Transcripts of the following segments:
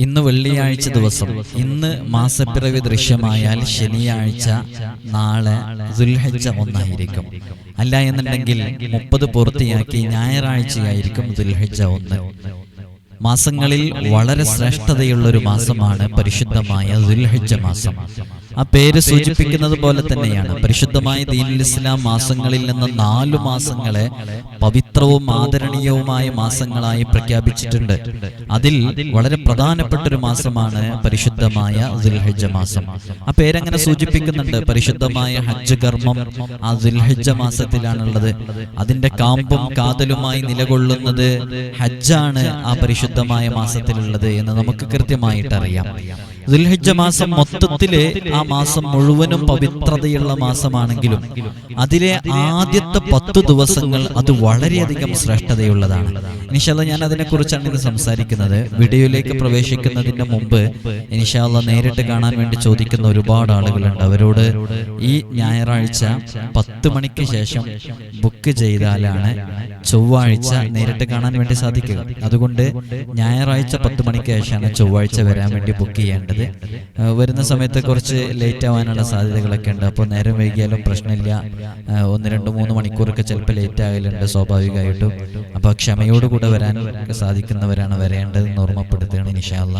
ഇന്ന് വെള്ളിയാഴ്ച ദിവസം. ഇന്ന് മാസപ്പിറവി ദൃശ്യമായാൽ ശനിയാഴ്ച നാളെ ദുൽഹജ്ജ ഒന്നായിരിക്കും. അല്ല എന്നുണ്ടെങ്കിൽ മുപ്പത് പൂർത്തിയാക്കി ഞായറാഴ്ചയായിരിക്കും ദുൽഹജ്ജ ഒന്ന്. മാസങ്ങളിൽ വളരെ ശ്രേഷ്ഠതയുള്ള ഒരു മാസമാണ് പരിശുദ്ധമായ ദുൽഹജ്ജ മാസം. ആ പേര് സൂചിപ്പിക്കുന്നത് പോലെ തന്നെയാണ്. പരിശുദ്ധമായ ദീനുൽ ഇസ്ലാം മാസങ്ങളിൽ നിന്ന് നാലു മാസങ്ങളെ പവിത്രവും ആദരണീയവുമായ മാസങ്ങളായി പ്രഖ്യാപിച്ചിട്ടുണ്ട്. അതിൽ വളരെ പ്രധാനപ്പെട്ട ഒരു മാസമാണ് പരിശുദ്ധമായ ദുൽഹജ്ജ മാസം. ആ പേരങ്ങനെ സൂചിപ്പിക്കുന്നുണ്ട്? പരിശുദ്ധമായ ഹജ്ജ് കർമ്മം ആ ദുൽഹജ്ജ മാസത്തിലാണുള്ളത്. അതിന്റെ കാമ്പും കാതലുമായി നിലകൊള്ളുന്നത് ഹജ്ജാണ് ആ പരിശുദ്ധമായ മാസത്തിലുള്ളത് എന്ന് നമുക്ക് കൃത്യമായിട്ട് അറിയാം. ദുൽഹജ്ജ മാസം മൊത്തത്തിൽ ആ മാസം മുഴുവനും പവിത്രതയുള്ള മാസമാണെങ്കിലും അതിലെ ആദ്യത്തെ പത്ത് ദിവസങ്ങൾ അത് വളരെയധികം ശ്രേഷ്ഠതയുള്ളതാണ്. ഇനിഷാല്ല ഞാൻ അതിനെക്കുറിച്ചാണ് ഇത് സംസാരിക്കുന്നത് വീഡിയോയിലേക്ക് പ്രവേശിക്കുന്നതിന് മുമ്പ് ഇനിഷാല്ല നേരിട്ട് കാണാൻ വേണ്ടി ചോദിക്കുന്ന ഒരുപാട് ആളുകളുണ്ട്. അവരോട് ഈ ഞായറാഴ്ച പത്ത് മണിക്ക് ശേഷം ബുക്ക് ചെയ്താലാണ് ചൊവ്വാഴ്ച നേരിട്ട് കാണാൻ വേണ്ടി സാധിക്കുക. അതുകൊണ്ട് ഞായറാഴ്ച പത്ത് മണിക്ക് ശേഷമാണ് ചൊവ്വാഴ്ച വരാൻ വേണ്ടി ബുക്ക് ചെയ്യേണ്ടത്. വരുന്ന സമയത്ത് കുറച്ച് ലേറ്റ് ആവാനുള്ള സാധ്യതകളൊക്കെ ഉണ്ട്. അപ്പോൾ നേരം വൈകിയാലും പ്രശ്നമില്ല. ഒന്ന് രണ്ട് മൂന്ന് മണിക്കൂറൊക്കെ ചിലപ്പോൾ ലേറ്റ് ആകലുണ്ട്. സ്വാഭാവികമായിട്ടും. അപ്പോൾ ക്ഷമയോടുകൂടെ വരാൻ സാധിക്കുന്നവരാണ് വരേണ്ടതെന്ന് ഓർമ്മപ്പെടുത്തുകയാണ് നിഷാല്ല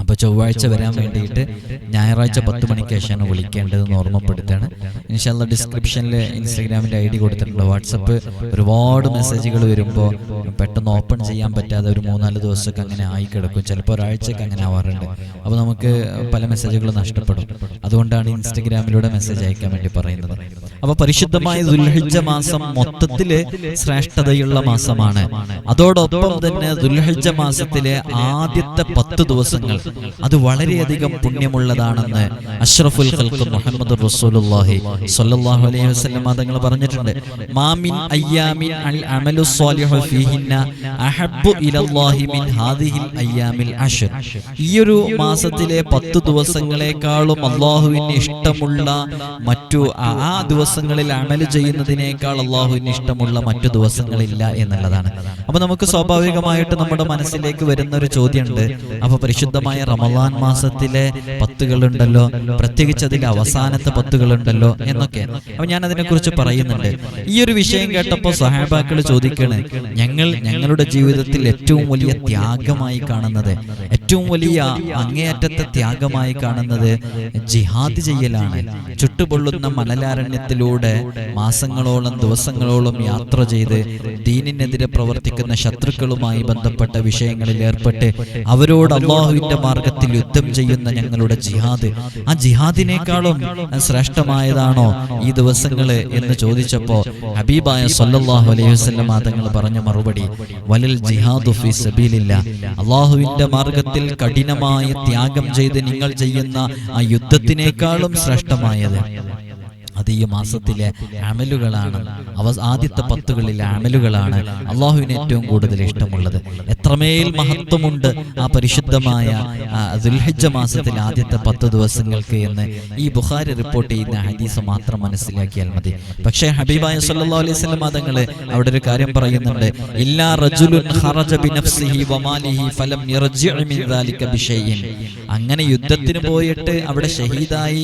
അപ്പോൾ ചൊവ്വാഴ്ച വരാൻ വേണ്ടിയിട്ട് ഞായറാഴ്ച പത്ത് മണിക്ക് ശേഷമാണ് വിളിക്കേണ്ടതെന്ന് ഓർമ്മപ്പെടുത്തുകയാണ്. ഇൻഷാല്ല ഡിസ്ക്രിപ്ഷനിൽ ഇൻസ്റ്റാഗ്രാമിന്റെ ഐ ഡി കൊടുത്തിട്ടുണ്ട്. വാട്സപ്പ് ഒരുപാട് മെസ്സേജുകൾ വരുമ്പോൾ പെട്ടെന്ന് ഓപ്പൺ ചെയ്യാൻ പറ്റാതെ ഒരു മൂന്നാൽ ദിവസമൊക്കെ അങ്ങനെ ആയി കിടക്കും ചിലപ്പോൾ ഒരാഴ്ചയൊക്കെ അങ്ങനെ ആവാറുണ്ട്. അപ്പോൾ നമുക്ക് പല മെസ്സേജുകളും നഷ്ടപ്പെടും. അതുകൊണ്ടാണ് ഇൻസ്റ്റഗ്രാമിലൂടെ മെസ്സേജ് അയക്കാൻ വേണ്ടി പറയുന്നത്. അപ്പോൾ പരിശുദ്ധമായ ദുൽഹിജ മാസം മൊത്തത്തിൽ ശ്രേഷ്ഠതയുള്ള മാസമാണ്. അതോടൊപ്പം തന്നെ ദുൽഹിജ മാസത്തിലെ ആദ്യത്തെ പത്ത് ദിവസങ്ങൾ അത് വളരെയധികം പുണ്യമുള്ളതാണെന്ന് അഷ്റഫുൽ മുഹമ്മദ് റസൂലുള്ളാഹി സ്വല്ലല്ലാഹു അലൈഹി വസല്ലം തങ്ങൾ പറഞ്ഞിട്ടുണ്ട്. മാമിൻ അൽ അമലു ഫീഹിന്ന അഹബ്ബു മിൻ അയ്യാമിൽ ഈ ഒരു മാസത്തിലെ പത്ത് ദിവസങ്ങളെക്കാളും അള്ളാഹുവിന് ഇഷ്ടമുള്ള മറ്റു ആ ദിവസങ്ങളിൽ അമൽ ചെയ്യുന്നതിനേക്കാൾ അള്ളാഹുവിന് ഇഷ്ടമുള്ള മറ്റു ദിവസങ്ങളില്ല എന്നുള്ളതാണ്. അപ്പൊ നമുക്ക് സ്വാഭാവികമായിട്ട് നമ്മുടെ മനസ്സിലേക്ക് വരുന്ന ഒരു ചോദ്യമുണ്ട്. അപ്പൊ പരിശുദ്ധമായ റമദാൻ മാസത്തിലെ പത്തുകളുണ്ടല്ലോ പ്രത്യേകിച്ച് അതിലെ അവസാനത്തെ പത്തുകളുണ്ടല്ലോ എന്നൊക്കെ. അപ്പൊ ഞാൻ അതിനെക്കുറിച്ച് പറയുന്നുണ്ട്. ഈ ഒരു വിഷയം കേട്ടപ്പോൾ സഹാബാക്കൾ ചോദിക്കണേ ഞങ്ങൾ ഞങ്ങളുടെ ജീവിതത്തിൽ ഏറ്റവും വലിയ ത്യാഗമായി കാണുന്നത് ഏറ്റവും വലിയ അങ്ങേയറ്റത്തെ ത്യാഗമായി കാണുന്നത് ജിഹാദ് ചെയ്യലാണ്. ചുട്ടുപൊള്ളുന്ന മലലാരണ്യത്തിലൂടെ മാസങ്ങളോളം ദിവസങ്ങളോളം യാത്ര ചെയ്ത് ദീനിനെതിരെ പ്രവർത്തിക്കുന്ന ശത്രുക്കളുമായി ബന്ധപ്പെട്ട വിഷയങ്ങളിൽ ഏർപ്പെട്ട് അവരോട് അള്ളാഹുവിന്റെ മാർഗത്തിൽ യുദ്ധം ചെയ്യുന്ന ഞങ്ങളുടെ ജിഹാദ്. ആ ജിഹാദിനേക്കാളും ശ്രേഷ്ഠമായതാണോ ഈ ദിവസങ്ങൾ എന്ന് ചോദിച്ചപ്പോ ഹബീബായ സല്ലല്ലാഹു അലൈഹി വസല്ലം തങ്ങൾ പറഞ്ഞ മറുപടി വലൽ ജിഹാദു ഫി അള്ളാഹുവിന്റെ മാർഗത്തിൽ കഠിനമായ ത്യാഗം ചെയ്ത് നിങ്ങൾ ചെയ്യുന്ന ആ യുദ്ധത്തിനേക്കാളും ശ്രേഷ്ഠമായത്. അത് ഈ മാസത്തിലെ അമലുകളാണ്. അവ ആദ്യത്തെ പത്തുകളിലെ അമലുകളാണ്. അള്ളാഹുവിന് ഏറ്റവും കൂടുതൽ ഇഷ്ടമുള്ളത്. എത്രമേൽ മഹത്വമുണ്ട് ആ പരിശുദ്ധമായ ദുൽഹജ്ജ മാസത്തിലെ ആദ്യത്തെ പത്ത് ദിവസങ്ങൾക്ക് എന്ന് ഈ ബുഖാരി റിപ്പോർട്ട് ചെയ്യുന്ന ഹദീസ് മാത്രം മനസ്സിലാക്കിയാൽ മതി. പക്ഷേ ഹബീബായ സല്ലാ അലൈഹി വസല്ലം തങ്ങൾ അവിടെ ഒരു കാര്യം പറയുന്നുണ്ട്. ഇല്ലാ റജുലുൻ ഖറജ ബിനഫ്സിഹി വമാലിഹി ഫലം യർജിഉ മിൻ ദാലിക ബിശൈഇൻ അങ്ങനെ യുദ്ധത്തിന് പോയിട്ട് അവിടെ ഷഹീദായി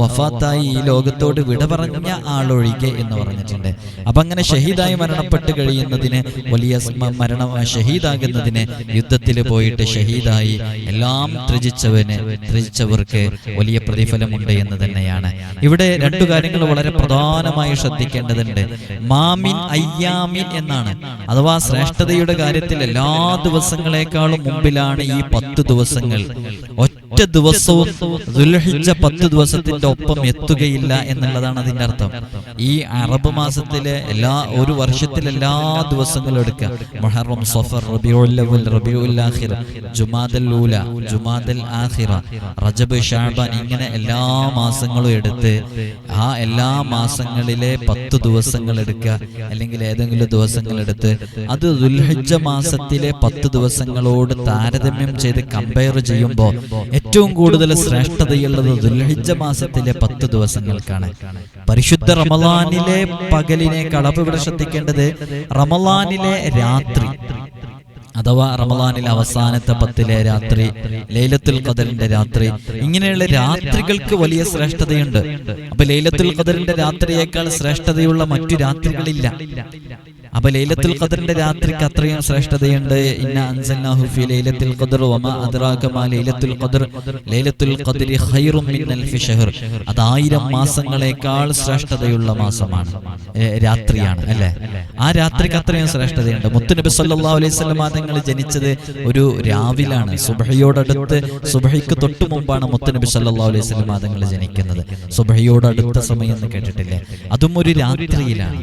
വഫാത്തായി ഈ ലോകത്തോട് വിട പറഞ്ഞ ആളൊഴികെ എന്ന് പറഞ്ഞിട്ടുണ്ട്. അപ്പൊ അങ്ങനെ ഷഹീദായി മരണപ്പെട്ട് കഴിയുന്നതിന് വലിയ മരണം ഷഹീദാകുന്നതിന് യുദ്ധത്തിൽ പോയിട്ട് ഷഹീദായി എല്ലാം ത്യജിച്ചവന് ത്യജിച്ചവർക്ക് വലിയ പ്രതിഫലമുണ്ട് എന്ന് തന്നെയാണ്. ഇവിടെ രണ്ടു കാര്യങ്ങൾ വളരെ പ്രധാനമായി ശ്രദ്ധിക്കേണ്ടതുണ്ട്. മാമിൻ അയ്യാമിൻ എന്നാണ്. അഥവാ ശ്രേഷ്ഠതയുടെ കാര്യത്തിൽ എല്ലാ ദിവസങ്ങളെക്കാളും മുമ്പിലാണ് ഈ പത്ത് ദിവസങ്ങൾ. ഒറ്റ ദിവസവും ദുൽഹിജ പത്ത് ദിവസത്തിന്റെ ഒപ്പം എത്തുകയില്ല എന്നുള്ളതാണ് അതിന്റെ അർത്ഥം. ഈ അറബ് മാസത്തിലെ എല്ലാ ഒരു വർഷത്തിലെ എല്ലാ ദിവസങ്ങളും എടുക്കുക. മൊഹറം സഫർ ആഖിർ ജുമാദൽ ഊല ജുമാദൽ ആഖിറ റജബ് ഷാബാൻ ഇങ്ങനെ എല്ലാ മാസങ്ങളും എടുത്ത് ആ എല്ലാ മാസങ്ങളിലെ പത്ത് ദിവസങ്ങൾ എടുക്കുക. അല്ലെങ്കിൽ ഏതെങ്കിലും ദിവസങ്ങൾ എടുത്ത് അത് ദുൽഹിജ മാസത്തിലെ പത്ത് ദിവസങ്ങളോട് താരതമ്യം ചെയ്ത് കമ്പയർ ചെയ്യുമ്പോൾ ഏറ്റവും കൂടുതൽ ശ്രേഷ്ഠതയുള്ളത് ദുൽഹിജ മാസത്തിലെ പത്ത് ദിവസങ്ങൾക്കാണ്. പരിശുദ്ധ റമലാനിലെ പകലിനേക്കാൾ അപ്പൊ ഇവിടെ ശ്രദ്ധിക്കേണ്ടത് റമലാനിലെ രാത്രി അഥവാ റമലാനിലെ അവസാനത്തെ പത്തിലെ രാത്രി ലൈലത്തുൽ ഖദറിന്റെ രാത്രി. ഇങ്ങനെയുള്ള രാത്രികൾക്ക് വലിയ ശ്രേഷ്ഠതയുണ്ട്. അപ്പൊ ലൈലത്തുൽ ഖദറിന്റെ രാത്രിയേക്കാൾ ശ്രേഷ്ഠതയുള്ള മറ്റു രാത്രികളില്ല. അപ്പൊ ലൈലത്തുൽ ഖദറിന്റെ രാത്രിക്ക് അത്രയും ശ്രേഷ്ഠതയുണ്ട്. ഇന്ന അൻസൽനാഹു ഫി ലൈലത്തുൽ ഖദർ വമാ അദ്റാക മാ ലൈലത്തുൽ ഖദർ. ലൈലത്തുൽ ഖദരി ഖൈറും മിൻ അൽഫി ഷഹർ അത് ആയിരം മാസങ്ങളെക്കാൾ ശ്രേഷ്ഠതയുള്ള മാസമാണ്. രാത്രിയാണ് അല്ലേ? ആ രാത്രിക്ക് അത്രയും ശ്രേഷ്ഠതയുണ്ട്. മുത്തുനബി സല്ലല്ലാഹു അലൈഹി വസല്ലം തങ്ങൾ ജനിച്ചത് ഒരു രാവിലാണ്. സുബഹയോടടുത്ത് സുബഹയ്ക്ക് തൊട്ട് മുമ്പാണ് മുത്തുനബി സല്ലല്ലാഹു അലൈഹി വസല്ലം തങ്ങൾ ജനിക്കുന്നത്. സുബഹയോടടുത്ത സമയം എന്ന് കേട്ടിട്ടില്ലേ? അതും ഒരു രാത്രിയിലാണ്.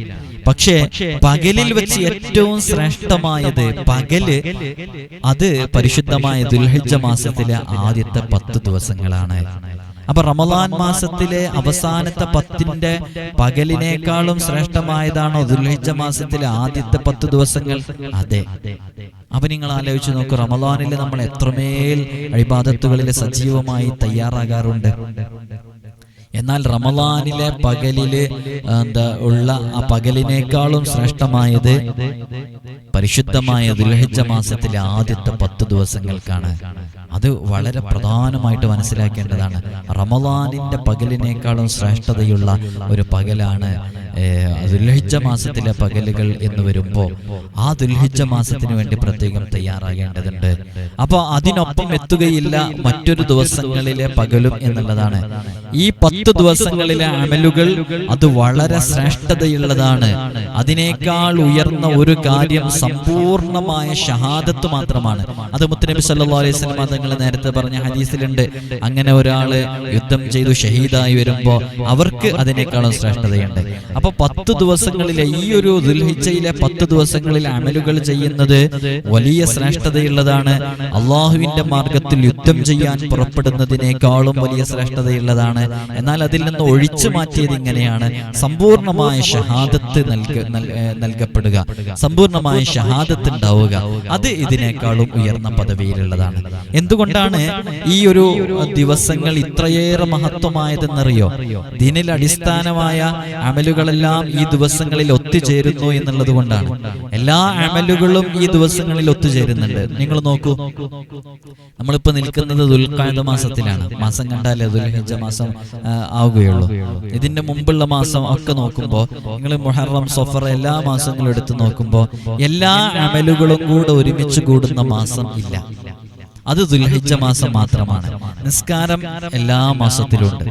പക്ഷേ പകലിൽ വെച്ച് ഏറ്റവും ശ്രേഷ്ഠമായത് പകൽ. അത് പരിശുദ്ധമായ ദുൽഹജ മാസത്തിലെ ആദ്യത്തെ പത്ത് ദിവസങ്ങളാണ്. അപ്പൊ റമദാൻ മാസത്തിലെ അവസാനത്തെ പത്തിന്റെ പകലിനേക്കാളും ശ്രേഷ്ഠമായതാണോ ദുൽഹിജ മാസത്തിലെ ആദ്യത്തെ പത്ത് ദിവസങ്ങൾ? അതെ. അപ്പൊ നിങ്ങൾ ആലോചിച്ച് നോക്കൂ റമദാനിൽ നമ്മൾ എത്രമേൽ അഴിബാദത്തുകളിൽ സജീവമായി തയ്യാറാകാറുണ്ട്. എന്നാൽ റമദാനിലെ പകലിൽ എന്താ ഉള്ള ആ പകലിനേക്കാളും ശ്രേഷ്ഠമായത് പരിശുദ്ധമായ ദുൽഹിജ മാസത്തിലെ ആദ്യത്തെ പത്ത് ദിവസങ്ങൾക്കാണ്. അത് വളരെ പ്രധാനമായിട്ട് മനസ്സിലാക്കേണ്ടതാണ്. റമദാനിന്റെ പകലിനേക്കാളും ശ്രേഷ്ഠതയുള്ള ഒരു പകലാണ് ദുൽഹിജ മാസത്തിലെ പകലുകൾ എന്ന് വരുമ്പോൾ ആ ദുൽഹിജ്ജ മാസത്തിന് വേണ്ടി പ്രത്യേകം തയ്യാറാകേണ്ടതുണ്ട്. അപ്പോൾ അതിനൊപ്പം എത്തുകയില്ല മറ്റൊരു ദിവസങ്ങളിലെ പകലും എന്നുള്ളതാണ്. ഈ പത്ത് ദിവസങ്ങളിലെ അമലുകൾ അത് വളരെ ശ്രേഷ്ഠതയുള്ളതാണ്. അതിനേക്കാൾ ഉയർന്ന ഒരു കാര്യം സമ്പൂർണമായ ഷഹാദത്ത് മാത്രമാണ്. അത് മുത്തനബി സല്ലാ അലൈഹി വസല്ലം തങ്ങൾ നേരത്തെ പറഞ്ഞ ഹദീസിലുണ്ട്. അങ്ങനെ ഒരാൾ യുദ്ധം ചെയ്തു ഷഹീദായി വരുമ്പോ അവർക്ക് അതിനേക്കാളും ശ്രേഷ്ഠതയുണ്ട്. അപ്പൊ പത്ത് ദിവസങ്ങളിലെ ഈ ഒരു ദുൽഹിച്ചയിലെ പത്ത് ദിവസങ്ങളിൽ അമലുകൾ ചെയ്യുന്നത് വലിയ ശ്രേഷ്ഠതയുള്ളതാണ്. അള്ളാഹുവിന്റെ മാർഗത്തിൽ യുദ്ധം ചെയ്യാൻ പുറപ്പെടുന്നതിനേക്കാളും വലിയ ശ്രേഷ്ഠതയുള്ളതാണ്. എന്നാൽ അതിൽ നിന്ന് ഒഴിച്ചു മാറ്റിയത് ഇങ്ങനെയാണ്. സമ്പൂർണമായ ഷഹാദത്ത് നൽകപ്പെടുക. സമ്പൂർണമായ ഷഹാദത്ത് ഉണ്ടാവുക. അത് ഇതിനേക്കാളും ഉയർന്ന പദവിയിലുള്ളതാണ്. എന്തുകൊണ്ടാണ് ഈ ഒരു ദിവസങ്ങൾ ഇത്രയേറെ മഹത്വമായതെന്നറിയോ? ദിനിൽ അടിസ്ഥാനമായ അമലുകളെല്ലാം ഈ ദിവസങ്ങളിൽ ഒത്തുചേരുന്നു എന്നുള്ളത് കൊണ്ടാണ്. എല്ലാ അമലുകളും ഈ ദിവസങ്ങളിൽ ഒത്തുചേരുന്നുണ്ട്. നിങ്ങൾ നോക്കൂ. നമ്മളിപ്പോ നിൽക്കുന്നത് ദുൽഖാദ മാസത്തിലാണ്. മാസം കണ്ടാലേ ദുൽഹിജ മാസം ആവുകയുള്ളൂ. ഇതിന്റെ മുമ്പുള്ള മാസം ഒക്കെ നോക്കുമ്പോൾ നിങ്ങൾ മുഹറം സഫർ എല്ലാ മാസങ്ങളും എടുത്തു നോക്കുമ്പോൾ എല്ലാ അമലുകളും കൂടെ ഒരുമിച്ച് കൂടുന്ന മാസം ഇല്ല. അത് ദുൽഹിജ മാസം മാത്രമാണ്. നിസ്കാരം എല്ലാ മാസത്തിലുണ്ട്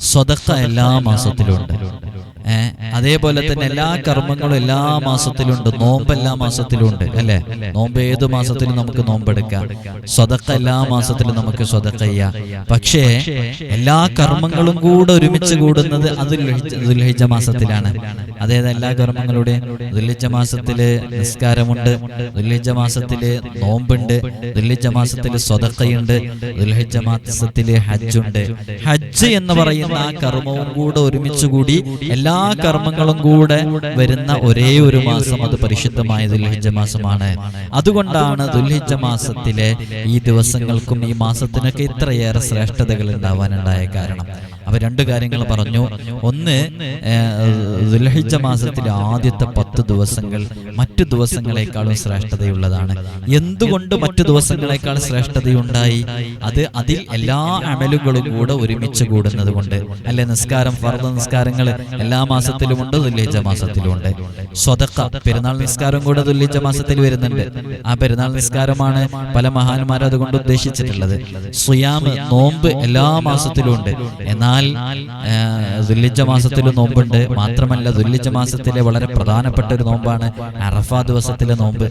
സ്വതക്ക എല്ലാ മാസത്തിലുണ്ട് അതേപോലെ തന്നെ എല്ലാ കർമ്മങ്ങളും എല്ലാ മാസത്തിലുണ്ട്. നോമ്പ് എല്ലാ മാസത്തിലുണ്ട് അല്ലെ? നോമ്പ് ഏത് മാസത്തിലും നമുക്ക് നോമ്പെടുക്കാം. സ്വതക്ക എല്ലാ മാസത്തിലും നമുക്ക് സ്വതക്ക ചെയ്യാം. പക്ഷേ എല്ലാ കർമ്മങ്ങളും കൂടെ ഒരുമിച്ച് കൂടുന്നത് അത് ദുൽഹിജ്ജ മാസത്തിലാണ്. അതായത് എല്ലാ കർമ്മങ്ങളുടെയും ദുൽഹിജ്ജ മാസത്തിൽ നിസ്കാരമുണ്ട് ദുൽഹിജ്ജ മാസത്തിൽ നോമ്പുണ്ട് ദുൽഹിജ്ജ മാസത്തിൽ സ്വതക്കയുണ്ട് ദുൽഹിജ്ജ മാസത്തിൽ ഹജ്ജുണ്ട്. ഹജ്ജ് എന്ന് പറയുന്ന ആ കർമ്മവും കൂടെ ഒരുമിച്ച് കൂടി എല്ലാ കർമ്മങ്ങളും കൂടെ വരുന്ന ഒരേ ഒരു മാസം അത് പരിശുദ്ധമായ ദുൽഹിജ മാസമാണ്. അതുകൊണ്ടാണ് ദുൽഹിജ മാസത്തിലെ ഈ ദിവസങ്ങൾക്കും ഈ മാസത്തിനൊക്കെ ഇത്രയേറെ ശ്രേഷ്ഠതകൾ ഉണ്ടാവാനുണ്ടായ കാരണം. അവ രണ്ട് കാര്യങ്ങൾ പറഞ്ഞു. ഒന്ന് ദുൽഹിജ മാസത്തിലെ ആദ്യത്തെ പത്ത് ദിവസങ്ങൾ മറ്റു ദിവസങ്ങളെക്കാളും ശ്രേഷ്ഠതയുള്ളതാണ്. എന്തുകൊണ്ട് മറ്റു ദിവസങ്ങളെക്കാൾ ശ്രേഷ്ഠതയുണ്ടായി? അത് അതിൽ എല്ലാ അമലുകളും കൂടെ ഒരുമിച്ച് കൂടുന്നത് കൊണ്ട് അല്ലെ നിസ്കാരം ഫർദ നിസ്കാരങ്ങൾ എല്ലാ മാസത്തിലുമുണ്ട് ദുല്ലിജ മാസത്തിലുമുണ്ട് സ്വതക്ക പെരുന്നാൾ നിസ്കാരം കൂടെ ദുല്ലിജ മാസത്തിൽ വരുന്നുണ്ട്. ആ പെരുന്നാൾ നിസ്കാരമാണ് പല മഹാന്മാരും അതുകൊണ്ട് ഉദ്ദേശിച്ചിട്ടുള്ളത്. സുയാമ് നോമ്പ് എല്ലാ മാസത്തിലും ഉണ്ട്. എന്നാൽ ദുല്ലിജ മാസത്തിൽ നോമ്പുണ്ട്. മാത്രമല്ല ദുല്ലിജ മാസത്തിലെ വളരെ പ്രധാനപ്പെട്ട ഒരു നോമ്പാണ് അറഫ ദിവസത്തിലെ നോമ്പ്.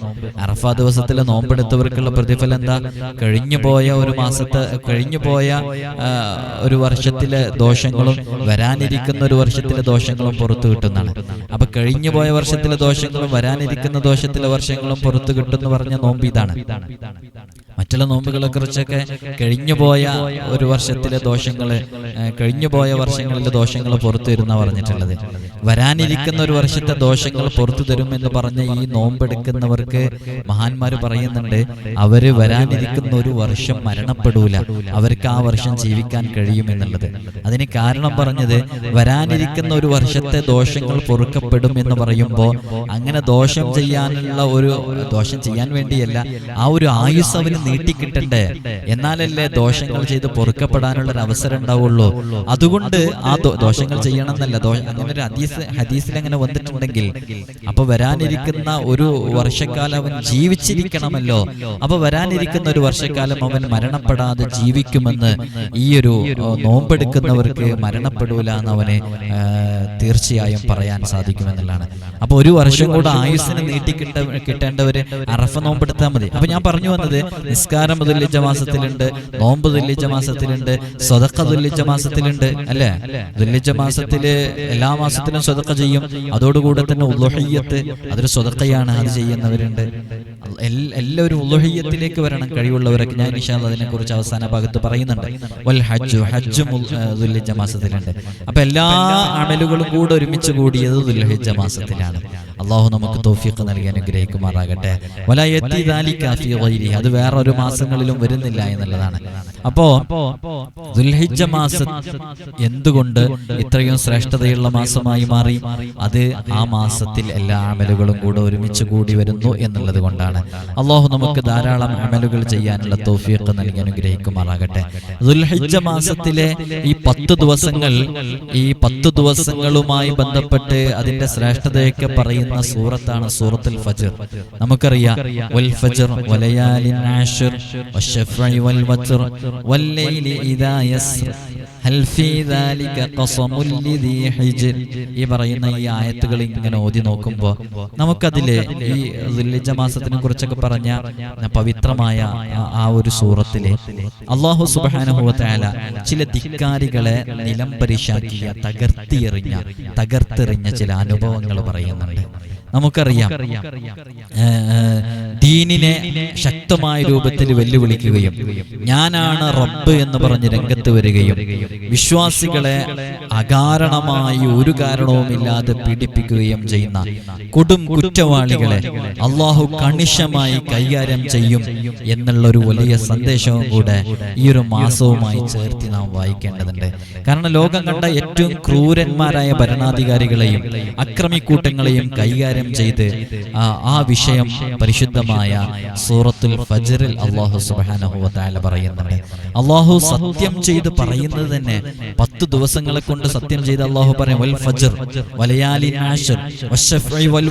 അറഫ ദിവസത്തിലെ നോമ്പെടുത്തവർക്കുള്ള പ്രതിഫലം എന്താ? കഴിഞ്ഞു പോയ ഒരു മാസത്തെ കഴിഞ്ഞു പോയ ഒരു വർഷത്തിലെ ദോഷങ്ങളും വരാനിരിക്കുന്ന ഒരു വർഷത്തിലെ ദോഷങ്ങളും പുറത്തു കിട്ടുന്നതാണ്. അപ്പൊ കഴിഞ്ഞു പോയ വർഷത്തിലെ ദോഷങ്ങളും വരാനിരിക്കുന്ന ദോഷത്തിലെ വർഷങ്ങളും പുറത്തു കിട്ടുമെന്ന് പറഞ്ഞ നോമ്പ് ഇതാണ്. മറ്റുള്ള നോമ്പുകളെ കുറിച്ചൊക്കെ കഴിഞ്ഞുപോയ ഒരു വർഷത്തിലെ ദോഷങ്ങൾ കഴിഞ്ഞുപോയ വർഷങ്ങളിലെ ദോഷങ്ങൾ പുറത്തു തരുന്ന പറഞ്ഞിട്ടുള്ളത്. വരാനിരിക്കുന്ന ഒരു വർഷത്തെ ദോഷങ്ങൾ പുറത്തു തരും എന്ന് പറഞ്ഞ ഈ നോമ്പെടുക്കുന്നവർക്ക് മഹാന്മാർ പറയുന്നുണ്ട് അവർ വരാനിരിക്കുന്ന ഒരു വർഷം മരണപ്പെടൂല. അവർക്ക് ആ വർഷം ജീവിക്കാൻ കഴിയുമെന്നുള്ളത് അതിന് കാരണം പറഞ്ഞത് വരാനിരിക്കുന്ന ഒരു വർഷത്തെ ദോഷങ്ങൾ പൊറുക്കപ്പെടും എന്ന് പറയുമ്പോൾ അങ്ങനെ ദോഷം ചെയ്യാനുള്ള ഒരു ദോഷം ചെയ്യാൻ വേണ്ടിയല്ല ആ ഒരു ആയുസ് അവന് നീട്ടിക്കിട്ടണ്ടേ? എന്നാലല്ലേ ദോഷങ്ങൾ ചെയ്ത് പൊറുക്കപ്പെടാനുള്ള ഒരു അവസരം ഉണ്ടാവുള്ളൂ അതുകൊണ്ട് ആ ദോഷങ്ങൾ ചെയ്യണം എന്നല്ല അങ്ങനെ ഒരു ഹദീസ് ഹദീസിൽ അങ്ങനെ വന്നിട്ടുണ്ടെങ്കിൽ അപ്പൊ വരാനിരിക്കുന്ന ഒരു വർഷക്കാലം അവൻ ജീവിച്ചിരിക്കണമല്ലോ. അപ്പൊ വരാനിരിക്കുന്ന ഒരു വർഷക്കാലം അവൻ മരണപ്പെടാതെ ജീവിക്കുമെന്ന് ഈ ഒരു നോമ്പെടുക്കുന്നവർക്ക് മരണപ്പെടൂല എന്ന് അവന് തീർച്ചയായും പറയാൻ സാധിക്കുമെന്നുള്ളതാണ്. അപ്പൊ ഒരു വർഷം കൂടെ ആയുസ്സിന് നീട്ടി കിട്ട കിട്ടേണ്ടവര് അറഫ നോമ്പെടുത്താൽ മതി. അപ്പൊ ഞാൻ പറഞ്ഞു വന്നത് നിസ്കാരം തുല്യജ മാസത്തിലുണ്ട് നോമ്പ് തുല്യജ മാസത്തിലുണ്ട് സ്വതക്ക തുല്യജ മാസത്തിലുണ്ട് അല്ലേ? തുല്യജ മാസത്തിൽ എല്ലാ മാസത്തിലും സ്വതക്ക ചെയ്യും. അതോടുകൂടെ തന്നെ ഉല്ലുഹയ്യത്ത് അതൊരു സ്വതക്കയാണ് അത് ചെയ്യുന്നവരുണ്ട്. എല്ലാവരും ഉല്ലുഹയ്യത്തിലേക്ക് വരണം. കഴിവുള്ളവരൊക്കെ ഞാൻ നിഷാദ് അതിനെ കുറിച്ച് അവസാന ഭാഗത്ത് പറയുന്നുണ്ട്. വൽ ഹജ്ജു ഹജ്ജും ദുല്ഹിജ മാസത്തിലുണ്ട്. അപ്പൊ എല്ലാ അമലുകളും കൂടെ ഒരുമിച്ച് കൂടിയത് ദുൽഹിജ മാസത്തിലാണ്. അള്ളാഹു നമുക്ക് തോഫിക്ക് നൽകി അനുഗ്രഹിക്കുമാറാകട്ടെ. അത് വേറൊരു മാസങ്ങളിലും വരുന്നില്ല എന്നുള്ളതാണ്. അപ്പോ ദുൽഹിജ മാസം എന്തുകൊണ്ട് ഇത്രയും ശ്രേഷ്ഠതയുള്ള മാസമായി മാറി? അത് ആ മാസത്തിൽ എല്ലാ അമലുകളും കൂടെ ഒരുമിച്ച് കൂടി വരുന്നു എന്നുള്ളത് കൊണ്ടാണ്. അള്ളാഹു നമുക്ക് ധാരാളം അമലുകൾ ചെയ്യാനുള്ള തോഫിയൊക്കെ നൽകി അനുഗ്രഹിക്കുമാറാകട്ടെ. ദുൽഹിജ മാസത്തിലെ ഈ പത്ത് ദിവസങ്ങൾ ഈ പത്ത് ദിവസങ്ങളുമായി ബന്ധപ്പെട്ട് അതിന്റെ ശ്രേഷ്ഠതയൊക്കെ പറയുന്ന സൂറത്താണ് സൂറത്തുൽ ഫജ്ർ. നമുക്കറിയാം വൽ വലയാലിൻ വൽ വല്ലൈലി ഇദാ യസ്ർ. ഹൽ ഫീ ലിദി ഈ പറയുന്ന ഈ ആയത്തുകൾ ഇങ്ങനെ ഓതി നോക്കുമ്പോൾ നമുക്കതിലെ ഈ ദുൽഹിജ്ജ മാസത്തിനെ കുറിച്ചൊക്കെ പറഞ്ഞ പവിത്രമായ ആ- ഒരു സൂറത്തിലെ അള്ളാഹു സുബാനുഭവത്തായ ചില ധിക്കാരികളെ നിലം പരിശാക്കിയ തകർത്തിയെറിഞ്ഞ തകർത്തെറിഞ്ഞ ചില അനുഭവങ്ങൾ പറയുന്നുണ്ട്. നമുക്കറിയാം ദീനിനെ ശക്തമായ രൂപത്തിൽ വെല്ലുവിളിക്കുകയും ഞാനാണ് റബ്ബ് എന്ന് പറഞ്ഞ് രംഗത്ത് വരികയും വിശ്വാസികളെ അകാരണമായി ഒരു കാരണവുമില്ലാതെ പീഡിപ്പിക്കുകയും ചെയ്യുന്ന കൊടും കുറ്റവാളികളെ അള്ളാഹു കണിശമായി കൈകാര്യം ചെയ്യും എന്നുള്ള ഒരു വലിയ സന്ദേശവും കൂടെ ഈ ഒരു മാസവുമായി ചേർത്തി നാം വായിക്കേണ്ടതുണ്ട്. കാരണം ലോകം കണ്ട ഏറ്റവും ക്രൂരന്മാരായ ഭരണാധികാരികളെയും അക്രമിക്കൂട്ടങ്ങളെയും കൈകാര്യം ചെയ്ത് ആ വിഷയം പരിശുദ്ധമായ സൂറത്തുൽ ഫജറിൽ അള്ളാഹു സുബ്ഹാനഹു വ പറയുന്നുണ്ട്. അള്ളാഹു സത്യം ചെയ്ത് പറയുന്നത് തന്നെ പത്ത് ദിവസങ്ങളെ കൊണ്ട് സത്യം ചെയ്ത് അള്ളാഹു പറയും വൽ വശഫഇ വൽ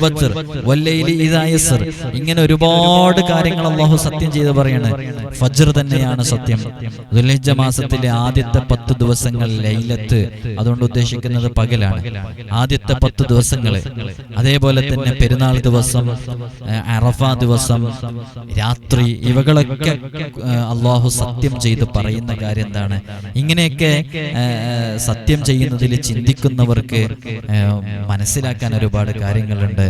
ഒരുപാട് കാര്യങ്ങൾ അള്ളാഹു സത്യം ചെയ്ത് പറയാണ്. ഫജർ തന്നെയാണ് സത്യം. ദുൽഹിജ്ജ മാസത്തിലെ ആദ്യത്തെ പത്ത് ദിവസങ്ങൾ ലൈലത്ത് അതുകൊണ്ട് ഉദ്ദേശിക്കുന്നത് പകലാണ്. ആദ്യത്തെ പത്ത് ദിവസങ്ങൾ അതേപോലെ തന്നെ പെരുന്നാൾ ദിവസം അറഫ ദിവസം രാത്രി ഇവകളൊക്കെ അള്ളാഹു സത്യം ചെയ്ത് പറയുന്ന കാര്യം എന്താണ്? ഇങ്ങനെയൊക്കെ സത്യം ചെയ്യുന്നതിൽ ചിന്തിക്കുന്നവർക്ക് മനസ്സിലാക്കാൻ ഒരുപാട് കാര്യങ്ങളുണ്ട്.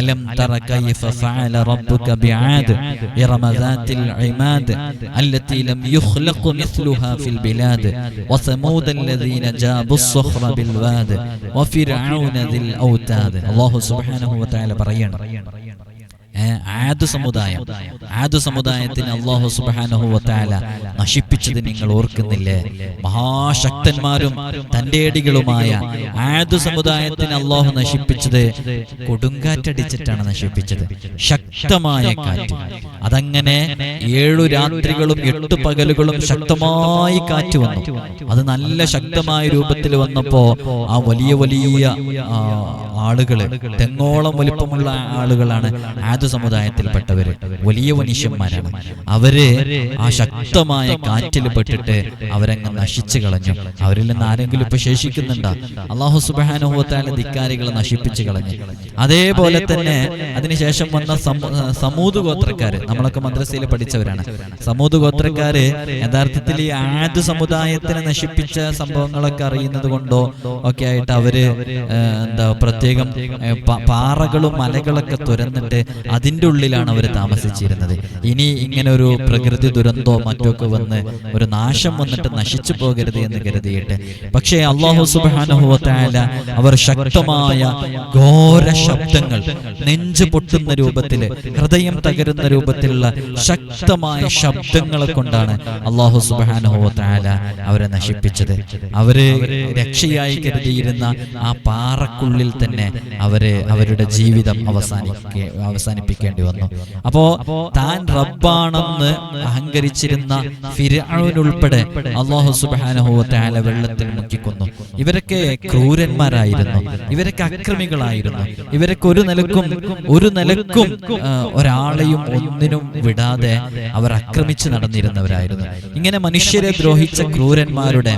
അലം തറ കൈഫ ഫഅല റബ്ബുക بعاد إرم العماد التي لم يخلق مثلها في البلاد وثمود الذين جابوا الصخر بالواد وفرعون ذي الأوتاد. الله سبحانه وتعالى بريان. ആദ് സമുദായം. ആദു സമുദായത്തിന് അള്ളാഹു സുബ്ഹാനഹു വാല നശിപ്പിച്ചത് നിങ്ങൾ ഓർക്കുന്നില്ലേ? മഹാശക്തന്മാരും തന്റേടികളുമായ ആദ് സമുദായത്തിന് അള്ളാഹു നശിപ്പിച്ചത് കൊടുങ്കാറ്റടിച്ചിട്ടാണ് നശിപ്പിച്ചത്. ശക്തമായ കാറ്റ്. അതങ്ങനെ ഏഴു രാത്രികളും എട്ട് പകലുകളും ശക്തമായി കാറ്റ് വന്നു. അത് നല്ല ശക്തമായ രൂപത്തിൽ വന്നപ്പോ ആ വലിയ വലിയ ആളുകൾ തെങ്ങോളം വലിപ്പമുള്ള ആളുകളാണ് ആദു സമുദായത്തിൽപ്പെട്ടവര് വലിയ മനുഷ്യന്മാരാണ് അവർ ആ ശക്തമായ കാറ്റിൽ പെട്ടിട്ട് അവരങ്ങ് നശിച്ചു കളഞ്ഞു. അവരിൽ നിന്ന് ആരെങ്കിലും ഇപ്പൊ ശേഷിക്കുന്നുണ്ടോ? അള്ളാഹു സുബാനുഭവത്താലെ ധിക്കാരികളെ നശിപ്പിച്ചു കളഞ്ഞു. അതേപോലെ തന്നെ അതിനുശേഷം വന്ന സമൂ- സമൂത് ഗോത്രക്കാര് നമ്മളൊക്കെ മദ്രസയിൽ പഠിച്ചവരാണ്. സമൂത് ഗോത്രക്കാര് യഥാർത്ഥത്തിൽ ഈ ആദ്യ സമുദായത്തിനെ നശിപ്പിച്ച സംഭവങ്ങളൊക്കെ അറിയുന്നത് കൊണ്ടോ ഒക്കെ ആയിട്ട് അവർ എന്താ പ്രത്യേകം പാറകളും മലകളൊക്കെ തുരന്നിട്ട് അതിന്റെ ഉള്ളിലാണ് അവർ താമസിച്ചിരുന്നത്. ഇനി ഇങ്ങനെ ഒരു പ്രകൃതി ദുരന്തോ മറ്റോ ഒക്കെ വന്ന് ഒരു നാശം വന്നിട്ട് നശിച്ചു പോകരുത് എന്ന് കരുതിയിട്ട് പക്ഷേ അള്ളാഹു സുബാനുഭവത്തായ അവർ ശക്തമായ ഘോര ശബ്ദങ്ങൾ നെഞ്ചു പൊട്ടുന്ന രൂപത്തിൽ ഹൃദയം തകരുന്ന രൂപത്തിലുള്ള ശക്തമായ ശബ്ദങ്ങളെ കൊണ്ടാണ് അള്ളാഹു സുബാനുഭവത്തായ അവരെ നശിപ്പിച്ചത്. അവർ രക്ഷയായി കരുതിയിരുന്ന ആ പാറക്കുള്ളിൽ തന്നെ അവർ അവരുടെ ജീവിതം അവസാനിക്ക അവസാനിപ്പിക്കേണ്ടി വന്നു. അപ്പോ താൻ റബ്ബാണെന്ന് അഹങ്കരിച്ചിരുന്ന ഫിരൗനുൾപ്പെടെ അള്ളാഹു സുബാനഹുവത്തായ വെള്ളത്തിൽ മുക്കിക്കൊന്നു. ഇവരൊക്കെ ക്രൂരന്മാരായിരുന്നു. ഇവരൊക്കെ അക്രമികളായിരുന്നു. ഇവരൊക്കെ ഒരു നിലക്കും ഒരു നിലക്കും ഒരാളെയും ഒന്നിനും വിടാതെ അവർ അക്രമിച്ചു നടന്നിരുന്നവരായിരുന്നു. ഇങ്ങനെ മനുഷ്യരെ ദ്രോഹിച്ച ക്രൂരന്മാരുടെ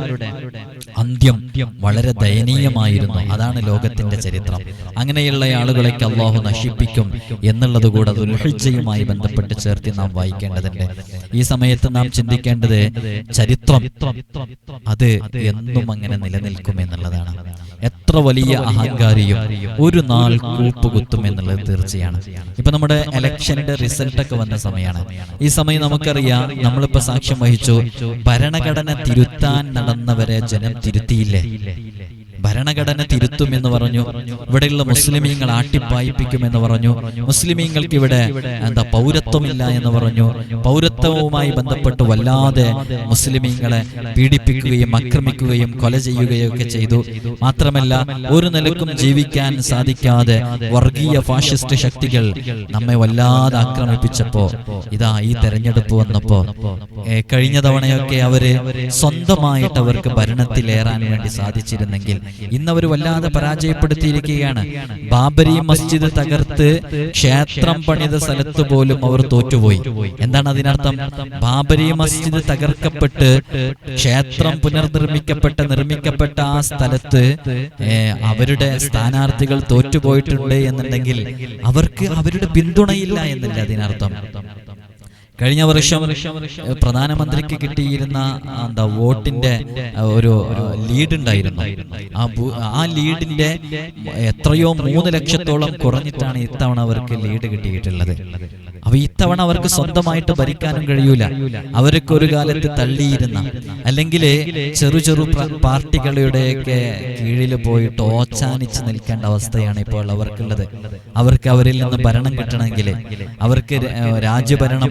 അന്ത്യം വളരെ ദയനീയമായിരുന്നു. അതാണ് ലോകത്തിന്റെ ചരിത്രം. അങ്ങനെയുള്ള ആളുകളേക്ക് അള്ളാഹു നശിപ്പിക്കും എന്നുള്ളത് കൂടെ ദുൽഹിജയുമായി ബന്ധപ്പെട്ട് ചേർത്തി നാം വായിക്കേണ്ടതുണ്ട്. ഈ സമയത്ത് നാം ചിന്തിക്കേണ്ടത് ചരിത്രം അത് എന്നും അങ്ങനെ നിലനിൽക്കും എന്നുള്ളതാണ്. എത്ര വലിയ അഹങ്കാരിയും ഒരു നാൾ കൂപ്പുകുത്തും എന്നുള്ളത് തീർച്ചയാണ്. ഇപ്പൊ നമ്മുടെ ഇലക്ഷന്റെ റിസൾട്ട് ഒക്കെ വന്ന സമയമാണ്. ഈ സമയം നമുക്കറിയാം നമ്മളിപ്പോ സാക്ഷ്യം വഹിച്ചു ഭരണഘടന തിരുത്താൻ നടന്നവരെ ജനം തിരുത്തിയില്ലേ? ഭരണഘടന തിരുത്തും എന്ന് പറഞ്ഞു. ഇവിടെയുള്ള മുസ്ലിമീങ്ങൾ ആട്ടിപ്പായിപ്പിക്കുമെന്ന് പറഞ്ഞു. മുസ്ലിമീങ്ങൾക്ക് ഇവിടെ എന്താ പൗരത്വമില്ല എന്ന് പറഞ്ഞു. പൗരത്വവുമായി ബന്ധപ്പെട്ട് വല്ലാതെ മുസ്ലിമീങ്ങളെ പീഡിപ്പിക്കുകയും ആക്രമിക്കുകയും കൊല ചെയ്യുകയും ഒക്കെ ചെയ്തു. മാത്രമല്ല ഒരു നിലക്കും ജീവിക്കാൻ സാധിക്കാതെ വർഗീയ ഫാഷിസ്റ്റ് ശക്തികൾ നമ്മെ വല്ലാതെ ആക്രമിപ്പിച്ചപ്പോ ഇതാ ഈ തെരഞ്ഞെടുപ്പ് വന്നപ്പോ കഴിഞ്ഞ തവണയൊക്കെ അവർ സ്വന്തമായിട്ട് അവർക്ക് ഭരണത്തിലേറാൻ വേണ്ടി സാധിച്ചിരുന്നെങ്കിൽ ഇന്ന് അവർ വല്ലാതെ പരാജയപ്പെടുത്തിയിരിക്കുകയാണ്. ബാബരി മസ്ജിദ് തകർത്ത് ക്ഷേത്രം പണിത സ്ഥലത്ത് പോലും അവർ തോറ്റുപോയി. എന്താണ് അതിനർത്ഥം? ബാബരി മസ്ജിദ് തകർക്കപ്പെട്ട് ക്ഷേത്രം പുനർനിർമ്മിക്കപ്പെട്ട നിർമ്മിക്കപ്പെട്ട ആ സ്ഥലത്ത് അവരുടെ സ്ഥാനാർത്ഥികൾ തോറ്റുപോയിട്ടുണ്ട് എന്നുണ്ടെങ്കിൽ അവർക്ക് അവരുടെ പിന്തുണയില്ല എന്നല്ല അതിനർത്ഥം? കഴിഞ്ഞ വർഷം പ്രധാനമന്ത്രിക്ക് കിട്ടിയിരുന്ന എന്താ വോട്ടിന്റെ ഒരു ലീഡ് ഉണ്ടായിരുന്നു. ആ ആ ലീഡിന്റെ എത്രയോ മൂന്ന് ലക്ഷത്തോളം കുറഞ്ഞിട്ടാണ് ഇത്തവണ അവർക്ക് ലീഡ് കിട്ടിയിട്ടുള്ളത്. അപ്പൊ ഇത്തവണ അവർക്ക് സ്വന്തമായിട്ട് ഭരിക്കാനും കഴിയൂല. അവരൊക്കെ ഒരു കാലത്ത് തള്ളിയിരുന്ന അല്ലെങ്കിൽ ചെറു ചെറു പാർട്ടികളുടെയൊക്കെ കീഴിൽ പോയിട്ട് ഓച്ചാനിച്ച് നിൽക്കേണ്ട അവസ്ഥയാണ് ഇപ്പോൾ അവർക്കുള്ളത്. അവർക്ക് അവരിൽ നിന്ന് ഭരണം കിട്ടണമെങ്കിൽ അവർക്ക് രാജ്യഭരണം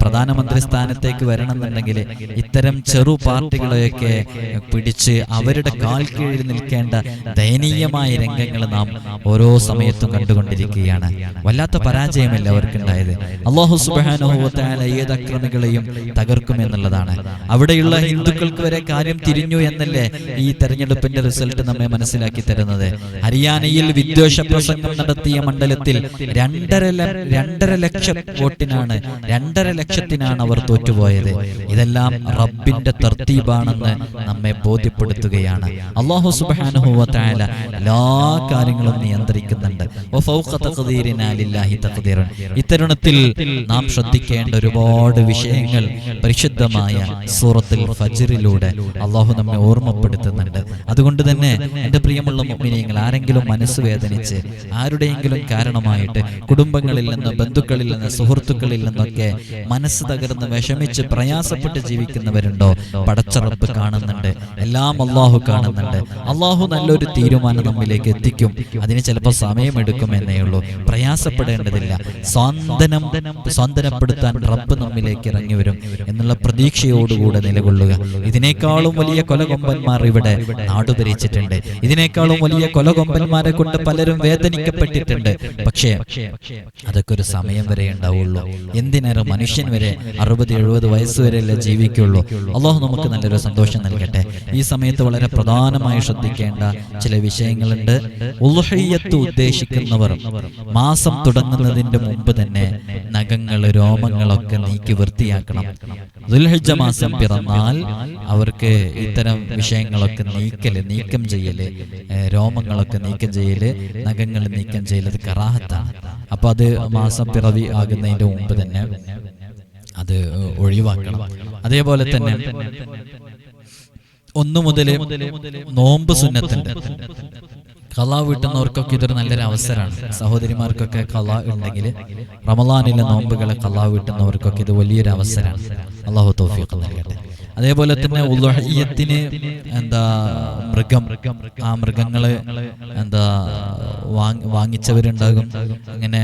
പ്രധാനമന്ത്രി സ്ഥാനത്തേക്ക് വരണമെന്നുണ്ടെങ്കിൽ ഇത്തരം ചെറു പാർട്ടികളെയൊക്കെ പിടിച്ച് അവരുടെ കാൽ കീഴിൽ നിൽക്കേണ്ട ദയനീയമായ രംഗങ്ങൾ നാം ഓരോ സമയത്തും കണ്ടുകൊണ്ടിരിക്കുകയാണ്. വല്ലാത്ത പരാജയമല്ല അവർക്കുണ്ടായത് അള്ളാഹു സുബാനുഭവത്തായ ഏത് അക്രമികളെയും തകർക്കും എന്നുള്ളതാണ്. അവിടെയുള്ള ഹിന്ദുക്കൾക്ക് വരെ കാര്യം തിരിഞ്ഞു എന്നല്ലേ ഈ തെരഞ്ഞെടുപ്പിന്റെ റിസൾട്ട് നമ്മെ മനസ്സിലാക്കി തരുന്നത്. ഹരിയാനയിൽ വിദ്വേഷ പ്രസംഗം നടത്തിയ മണ്ഡലത്തിൽ രണ്ടര രണ്ടര ലക്ഷം വോട്ടിനാണ് രണ്ടര ലക്ഷത്തിനാണ് അവർ തോറ്റുപോയത്. ഇതെല്ലാം റബ്ബിന്റെ തർത്തീബാണെന്ന് നമ്മെ ബോധ്യപ്പെടുത്തുകയാണ്. അള്ളാഹു സുബാനുഭവത്തായ എല്ലാ കാര്യങ്ങളും നിയന്ത്രിക്കുന്നുണ്ട്. വഫൗഖ ഇത്തരുണത്തിൽ നാം ശ്രദ്ധിക്കേണ്ട ഒരുപാട് വിഷയങ്ങൾ പരിശുദ്ധമായ സൂറത്തിൽ ഫജ്റിലൂടെ അള്ളാഹു നമ്മെ ഓർമ്മപ്പെടുത്തുന്നുണ്ട്. അതുകൊണ്ട് തന്നെ എന്റെ പ്രിയമുള്ള മുഅ്മിനീങ്ങൾ ആരെങ്കിലും മനസ്സ് വേദനിച്ച് ആരുടെയെങ്കിലും കാരണമായിട്ട് കുടുംബങ്ങളിൽ നിന്ന് ബന്ധുക്കളിൽ നിന്ന് സുഹൃത്തുക്കളിൽ നിന്നൊക്കെ മനസ്സ് തകർന്ന് വിഷമിച്ച് പ്രയാസപ്പെട്ട് ജീവിക്കുന്നവരുണ്ടോ? പടച്ചറപ്പ് കാണുന്നുണ്ട്. എല്ലാം അള്ളാഹു കാണുന്നുണ്ട്. അള്ളാഹു നല്ലൊരു തീരുമാനം നമ്മിലേക്ക് എത്തിക്കും. അതിന് ചിലപ്പോൾ സമയമെടുക്കും എന്നേ ഉള്ളൂ. പ്രയാസപ്പെടേണ്ടതില്ല. സ്വാന്തനം സ്വന്തനപ്പെടുത്താൻ റബ്ബ് നമ്മിലേക്ക് ഇറങ്ങി വരും എന്നുള്ള പ്രതീക്ഷയോടുകൂടെ നിലകൊള്ളുക. ഇതിനേക്കാളും വലിയ കൊലകൊമ്പന്മാർ ഇവിടെ നാടുപരിച്ചിട്ടുണ്ട് ഇതിനേക്കാളും വലിയ കൊലകൊമ്പന്മാരെ കൊണ്ട് പലരും വേദനിക്കപ്പെട്ടിട്ടുണ്ട്. പക്ഷേ അതൊക്കെ ഒരു സമയം വരെ ഉണ്ടാവുള്ളൂ. എന്തിനേറെ മനുഷ്യൻ വരെ അറുപത് എഴുപത് വയസ്സ് വരെയല്ലേ ജീവിക്കുള്ളൂ? അള്ളാഹു നമുക്ക് നല്ലൊരു സന്തോഷം നൽകട്ടെ. ഈ സമയത്ത് വളരെ പ്രധാനമായി ശ്രദ്ധിക്കേണ്ട ചില വിഷയങ്ങളുണ്ട്. ഉദ്ദേശിക്കുന്നവർ മാസം തുടങ്ങുന്നതിന്റെ മുമ്പ് തന്നെ തന്നെ നഖങ്ങൾ രോമങ്ങളൊക്കെ നീക്കി വൃത്തിയാക്കണം. ദുൽഹജ്ജ മാസം പിറന്നാൽ അവർക്ക് ഇത്തരം വിഷയങ്ങളൊക്കെ നീക്കൽ നീക്കം ചെയ്യൽ രോമങ്ങളൊക്കെ നീക്കം ചെയ്യൽ നഖങ്ങൾ നീക്കം ചെയ്യൽ കറാഹത്താണ്. അപ്പൊ അത് മാസം പിറവി ആകുന്നതിന്റെ മുമ്പ് തന്നെ അത് ഒഴിവാക്കണം. അതേപോലെ തന്നെ ഒന്നു മുതൽ നോമ്പ് സുന്നത്തുണ്ട്. കലാ വീട്ടുന്നവർക്കൊക്കെ ഇതൊരു നല്ലൊരു അവസരമാണ്. സഹോദരിമാർക്കൊക്കെ കലാ ഉണ്ടെങ്കിൽ റമലാനിലെ നോമ്പുകളെ കലാ വീട്ടുന്നവർക്കൊക്കെ ഇത് വലിയൊരു അവസരമാണ്. അള്ളാഹു തൗഫീഖ് നൽകട്ടെ. അതേപോലെ തന്നെ ഉലുഹയ്യത്തിന് എന്താ മൃഗം ആ മൃഗങ്ങൾ എന്താ വാങ്ങിച്ചവരുണ്ടാകും. അങ്ങനെ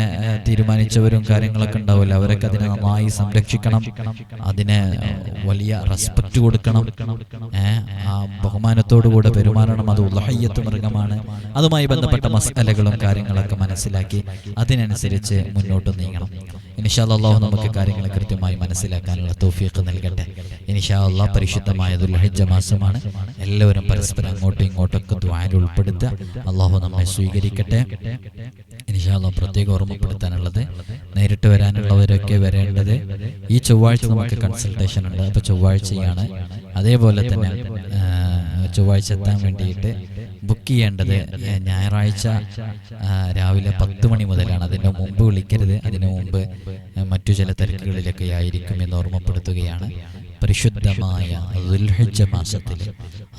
തീരുമാനിച്ചവരും കാര്യങ്ങളൊക്കെ ഉണ്ടാവില്ല അവരൊക്കെ അതിനെ നന്നായി സംരക്ഷിക്കണം. അതിനെ വലിയ റെസ്പെക്റ്റ് കൊടുക്കണം. ആ ബഹുമാനത്തോടുകൂടെ പെരുമാറണം. അത് ഉലഹയ്യത്ത് മൃഗമാണ്. അതുമായി ബന്ധപ്പെട്ട മസലകളും കാര്യങ്ങളൊക്കെ മനസ്സിലാക്കി അതിനനുസരിച്ച് മുന്നോട്ട് നീങ്ങണം. അള്ളാഹു നമുക്ക് കാര്യങ്ങൾ കൃത്യമായി മനസ്സിലാക്കാനുള്ള തൗഫീഖ് നൽകട്ടെ. ഇൻഷാല്ലാ അള്ളാഹ് പരിശുദ്ധമായ ദുൽഹജ്ജ മാസമാണ്. എല്ലാവരും പരസ്പരം അങ്ങോട്ടും ഇങ്ങോട്ടൊക്കെ ദ്വാരം ഉൾപ്പെടുത്തുക. അള്ളാഹു നമ്മെ സ്വീകരിക്കട്ടെ. ഇൻഷാല്ലാ അള്ളാഹ് പ്രത്യേകം ഓർമ്മപ്പെടുത്താനുള്ളത് നേരിട്ട് വരാനുള്ളവരൊക്കെ വരേണ്ടത് ഈ ചൊവ്വാഴ്ച നമുക്ക് കൺസൾട്ടേഷൻ ഉണ്ട്. അപ്പോൾ ചൊവ്വാഴ്ചയാണ്. അതേപോലെ തന്നെ ചൊവ്വാഴ്ച എത്താൻ വേണ്ടിയിട്ട് ബുക്ക് ചെയ്യേണ്ടത്. ഞായറാഴ്ച രാവിലെ പത്ത് മണി മുതലാണ്. അതിന് മുമ്പ് വിളിക്കരുത്. അതിനു മുമ്പ് മറ്റു ചില തിരക്കുകളിലൊക്കെ ആയിരിക്കും എന്ന് ഓർമ്മപ്പെടുത്തുകയാണ്. പരിശുദ്ധമായ ദുൽഹജ്ജ മാസത്തിൽ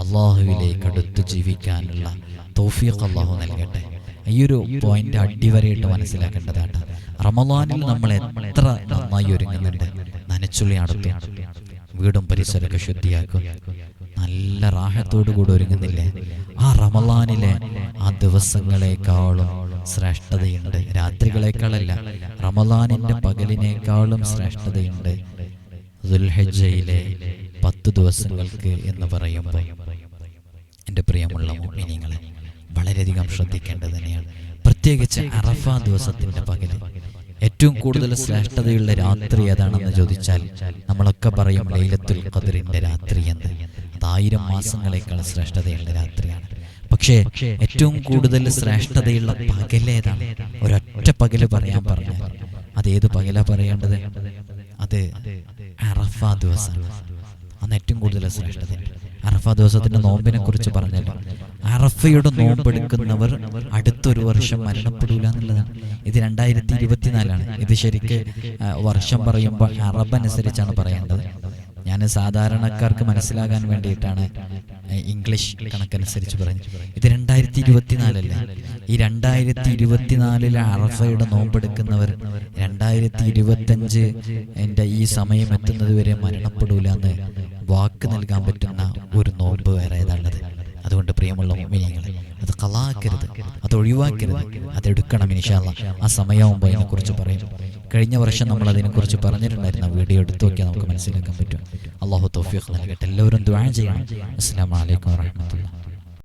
അള്ളാഹുവിലേക്ക് അടുത്ത് ജീവിക്കാനുള്ള തോഫിയൊക്കെ അള്ളാഹു നൽകട്ടെ. ഈ ഒരു പോയിന്റ് അടിവരയിട്ട് മനസ്സിലാക്കേണ്ടതാണ്. റമദാനിൽ നമ്മൾ എത്ര നന്നായി ഒരുങ്ങുന്നുണ്ട്. നനച്ചുള്ളി അടുത്ത് വീടും പരിസരമൊക്കെ ശുദ്ധിയാക്കും. നല്ല റാഹത്തോടു കൂടി ഒരുങ്ങുന്നില്ലേ? ആ റമലാനിലെ ആ ദിവസങ്ങളെക്കാളും ശ്രേഷ്ഠതയുണ്ട്. രാത്രികളെക്കാളല്ല റമലാനിന്റെ പകലിനേക്കാളും ശ്രേഷ്ഠതയുണ്ട്. ദുൽഹജ്ജയിലെ പത്ത് ദിവസങ്ങൾക്ക് എന്ന് പറയുമ്പോൾ എന്റെ പ്രിയമുള്ള മോമിനിങ്ങളെ വളരെയധികം ശ്രദ്ധിക്കേണ്ടത് തന്നെയാണ്. പ്രത്യേകിച്ച് അറഫ ദിവസത്തിന്റെ പകൽ. ഏറ്റവും കൂടുതൽ ശ്രേഷ്ഠതയുള്ള രാത്രി ഏതാണെന്ന് ചോദിച്ചാൽ നമ്മളൊക്കെ പറയും ലൈലത്തുൽ ഖദ്റിന്റെ രാത്രി എന്ന് അത് ആയിരം മാസങ്ങളെക്കാൾ ശ്രേഷ്ഠതയുള്ള രാത്രിയാണ്. പക്ഷേ ഏറ്റവും കൂടുതൽ ശ്രേഷ്ഠതയുള്ള പകലേതാണ് ഒരൊറ്റ പകൽ പറയാൻ പറഞ്ഞാൽ അതേത് പകല പറയേണ്ടത്? അത് അറഫ ദിവസമാണ്. അന്ന് ഏറ്റവും കൂടുതൽ ശ്രേഷ്ഠത. അറഫ ദിവസത്തിന്റെ നോമ്പിനെ കുറിച്ച് പറഞ്ഞല്ലോ അറഫയുടെ നോമ്പെടുക്കുന്നവർ അടുത്തൊരു വർഷം മരണപ്പെടൂല എന്നുള്ളതാണ്. ഇത് രണ്ടായിരത്തി ഇരുപത്തിനാലാണ്. ഇത് ശരിക്ക് വർഷം പറയുമ്പോൾ അറബ് അനുസരിച്ചാണ് പറയേണ്ടത്. ഞാൻ സാധാരണക്കാർക്ക് മനസ്സിലാകാൻ വേണ്ടിയിട്ടാണ് ഇംഗ്ലീഷ് കണക്കനുസരിച്ച് പറഞ്ഞു ഇത് രണ്ടായിരത്തി ഇരുപത്തിനാലല്ലേ ഈ രണ്ടായിരത്തി ഇരുപത്തിനാലിലെ അറഫയുടെ നോമ്പെടുക്കുന്നവർ രണ്ടായിരത്തി ഇരുപത്തഞ്ച് എന്റെ ഈ സമയം എത്തുന്നത് വരെ മരണപ്പെടൂല എന്ന് വാക്ക് നൽകാൻ പറ്റുന്ന ഒരു നോമ്പ് വേറെ ഏതാണത് അതുകൊണ്ട് പ്രിയമുള്ള മോമിനിയങ്ങൾ അത് കളാക്കരുത് അത് ഒഴിവാക്കരുത് അതെടുക്കണം ഇനിഷാല്ല ആ സമയമാകുമ്പോൾ അതിനെക്കുറിച്ച് പറയും. കഴിഞ്ഞ വർഷം നമ്മൾ അതിനെക്കുറിച്ച് പറഞ്ഞിട്ടുണ്ടായിരുന്നു വീഡിയോ എടുത്തു നോക്കിയാൽ നമുക്ക് മനസ്സിലാക്കാൻ പറ്റും. അള്ളാഹു തൗഫീഖ് നൽകട്ടെ. എല്ലാവരും ദ്വാഴ ചെയ്യണം. അസ്സാം വലൈക്കും വാഹമത്തുള്ള